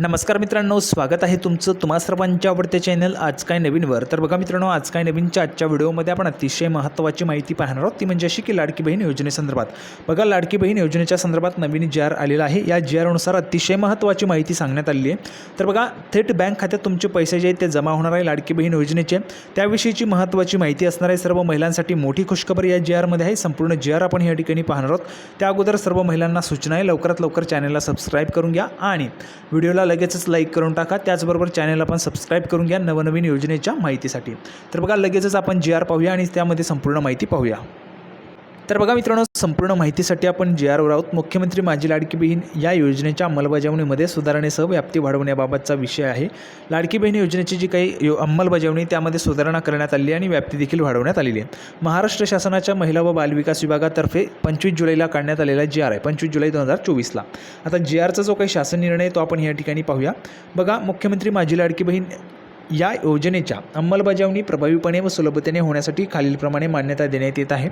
नमस्कार मित्रांनो स्वागत आहे तुमचं तुम्हा सर्वांच्या आवडते चॅनल आज काय नवीनवर. तर बघा मित्रांनो आज काय नवीनच्या आजच्या व्हिडिओमध्ये आपण अतिशय महत्त्वाची माहिती पाहणार आहोत. ती म्हणजे अशी की लाडकी बहीण योजनेसंदर्भात बघा लाडकी बहीण योजनेच्या संदर्भात नवीन जी आर आलेला आहे. या जी आरनुसार अतिशय महत्त्वाची माहिती सांगण्यात आलेली आहे. तर बघा थेट बँक खात्यात तुमचे पैसे जे आहेत ते जमा होणार आहे लाडकी बहीण योजनेचे. त्याविषयीची महत्त्वाची माहिती असणार आहे सर्व महिलांसाठी. मोठी खुशखबर या जी आरमध्ये आहे. संपूर्ण जी आर आपण या ठिकाणी पाहणार आहोत. त्या अगोदर सर्व महिलांना सूचना आहे. लवकरात लवकर चॅनलला सबस्क्राईब करून घ्या. आणि व्हिडिओला लगेचच लाईक करून टाका. त्याचबरोबर चॅनलला पण सबस्क्राईब करून घ्या नवनवीन योजनेच्या माहितीसाठी. तर बघा लगेचच आपण जी आर पाहूया आणि त्यामध्ये संपूर्ण माहिती पाहूया. तर बघा मित्रांनो संपूर्ण माहितीसाठी आपण जी आरवर आहोत. मुख्यमंत्री माझी लाडकी बहीण या योजनेच्या अंमलबजावणीमध्ये सुधारणेसह व्याप्ती वाढवण्याबाबतचा विषय आहे. लाडकी बहीण योजनेची जी काही यो अंमलबजावणी त्यामध्ये सुधारणा करण्यात आली आणि व्याप्ती देखील वाढवण्यात आलेली आहे. महाराष्ट्र शासनाच्या महिला व बालविकास विभागातर्फे पंचवीस जुलैला काढण्यात आलेला जी आर आहे पंचवीस जुलै दोन हजार चोवीसला. आता जी आरचा जो काही शासन निर्णय तो आपण या ठिकाणी पाहूया. बघा मुख्यमंत्री माझी लाडकी बहीण या योजनेच्या अंमलबजावणी प्रभावीपणे व सुलभतेने होण्यासाठी खालीलप्रमाणे मान्यता देण्यात येत आहे.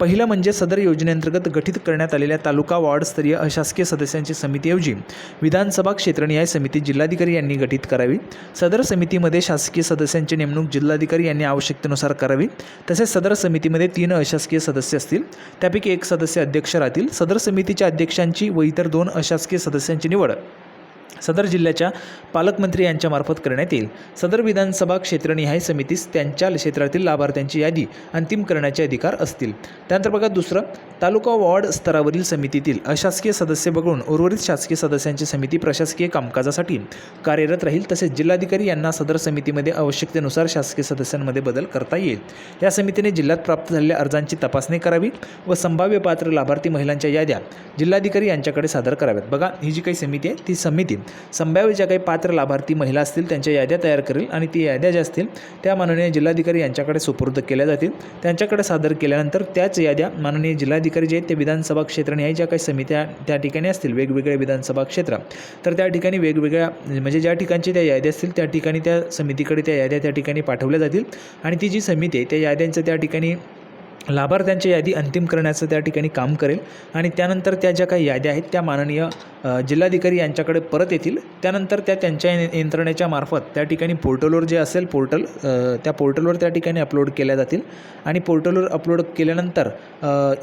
पहिलं म्हणजे सदर योजनेअंतर्गत गठीत करण्यात आलेल्या तालुका वॉर्डस्तरीय अशासकीय सदस्यांची समितीऐवजी विधानसभा क्षेत्रनिहाय समिती जिल्हाधिकारी यांनी गठीत करावी. सदर समितीमध्ये शासकीय सदस्यांची नेमणूक जिल्हाधिकारी यांनी आवश्यकतेनुसार करावी. तसेच सदर समितीमध्ये तीन अशासकीय सदस्य असतील. त्यापैकी एक सदस्य अध्यक्ष राहतील. सदर समितीच्या अध्यक्षांची व इतर दोन अशासकीय सदस्यांची निवड सदर जिल्ह्याच्या पालकमंत्री यांच्यामार्फत करण्यात येईल. सदर विधानसभा क्षेत्रनिहाय समितीस त्यांच्या क्षेत्रातील लाभार्थ्यांची यादी अंतिम करण्याचे अधिकार असतील. त्यानंतर बघा दुसरं तालुका वॉर्ड स्तरावरील समितीतील अशासकीय सदस्य वगळून उर्वरित शासकीय सदस्यांची समिती प्रशासकीय कामकाजासाठी कार्यरत राहील तसेच जिल्हाधिकारी यांना सदर समितीमध्ये आवश्यकतेनुसार शासकीय सदस्यांमध्ये बदल करता येईल. या समितीने जिल्ह्यात प्राप्त झालेल्या अर्जांची तपासणी करावी व संभाव्य पात्र लाभार्थी महिलांच्या याद्या जिल्हाधिकारी यांच्याकडे सादर कराव्यात. बघा ही जी काही समिती आहे ती समिती संभाव्य ज्या काही पात्र लाभार्थी महिला असतील त्यांच्या याद्या तयार करेल आणि ती याद्या ज्या असतील त्या माननीय जिल्हाधिकारी यांच्याकडे सुपूर्द केल्या जातील. त्यांच्याकडे सादर केल्यानंतर त्याच याद्या माननीय जिल्हाधिकारी जे आहेत ते विधानसभा क्षेत्र ज्या काही समित्या त्या ठिकाणी असतील वेगवेगळ्या विधानसभा क्षेत्र. तर त्या ठिकाणी वेगवेगळ्या म्हणजे ज्या ठिकाणची त्या याद्या असतील त्या ठिकाणी त्या समितीकडे त्या याद्या त्या ठिकाणी पाठवल्या जातील. आणि ती जी समिती आहे त्या याद्यांचं त्या ठिकाणी लाभार्थ्यांची यादी अंतिम करण्याचं त्या ठिकाणी काम करेल. आणि त्यानंतर त्या ज्या काही याद्या आहेत त्या माननीय जिल्हाधिकारी यांच्याकडे परत येतील. त्यानंतर त्या त्यांच्या यंत्रणेच्या मार्फत त्या ठिकाणी पोर्टलवर जे असेल पोर्टल त्या पोर्टलवर त्या ठिकाणी अपलोड केल्या जातील. आणि पोर्टलवर अपलोड केल्यानंतर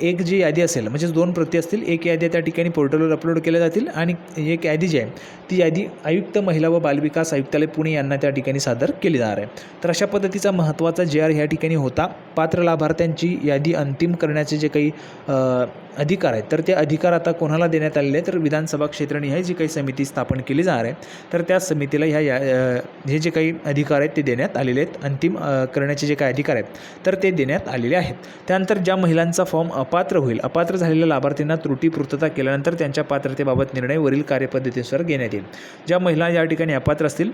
एक जी यादी असेल म्हणजेच दोन प्रती असतील एक यादी त्या ठिकाणी पोर्टलवर अपलोड केल्या जातील. आणि एक यादी जी आहे ती यादी आयुक्त महिला व बालविकास आयुक्तालय पुणे यांना त्या ठिकाणी सादर केली जाणार आहे. तर अशा पद्धतीचा महत्त्वाचा जे आर ह्या ठिकाणी होता. पात्र लाभार्थ्यांची या यादी अंतिम करण्याचे जे काही अधिकार आहेत तर ते अधिकार आता कोणाला देण्यात आलेले आहेत? तर विधानसभा क्षेत्रनिहाय जी काही समिती स्थापन केली जाणार आहे तर त्या समितीला ह्या या हे जे काही अधिकार आहेत ते देण्यात आलेले आहेत. अंतिम करण्याचे जे काही अधिकार आहेत तर ते देण्यात आलेले आहेत. त्यानंतर ज्या महिलांचा फॉर्म अपात्र होईल अपात्र झालेल्या लाभार्थींना त्रुटी पूर्तता केल्यानंतर त्यांच्या पात्रतेबाबत निर्णय वरील कार्यपद्धतीनुसार घेण्यात येईल. ज्या महिला या ठिकाणी अपात्र असतील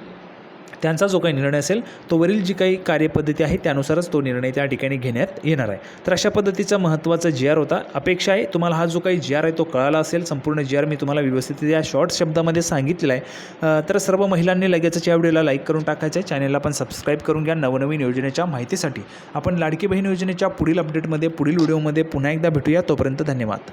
त्यांचा जो काही निर्णय असेल तो वरील जी काही कार्यपद्धती आहे त्यानुसारच तो निर्णय त्या ठिकाणी घेण्यात येणार आहे. तर अशा पद्धतीचा महत्त्वाचा जी आर होता. अपेक्षा आहे तुम्हाला हा जो काही जी आर आहे तो कळाला असेल. संपूर्ण जी आर मी तुम्हाला व्यवस्थित या शॉर्ट शब्दामध्ये सांगितलेला आहे. तर सर्व महिलांनी लगेचच या व्हिडिओला लाईक करून टाकायचं आहे. चॅनलला पण सबस्क्राईब करून घ्या. नवनवीन योजनेच्या माहितीसाठी. आपण लाडकी बहीण योजनेच्या पुढील अपडेटमध्ये पुढील व्हिडिओमध्ये पुन्हा एकदा भेटूया. तोपर्यंत धन्यवाद.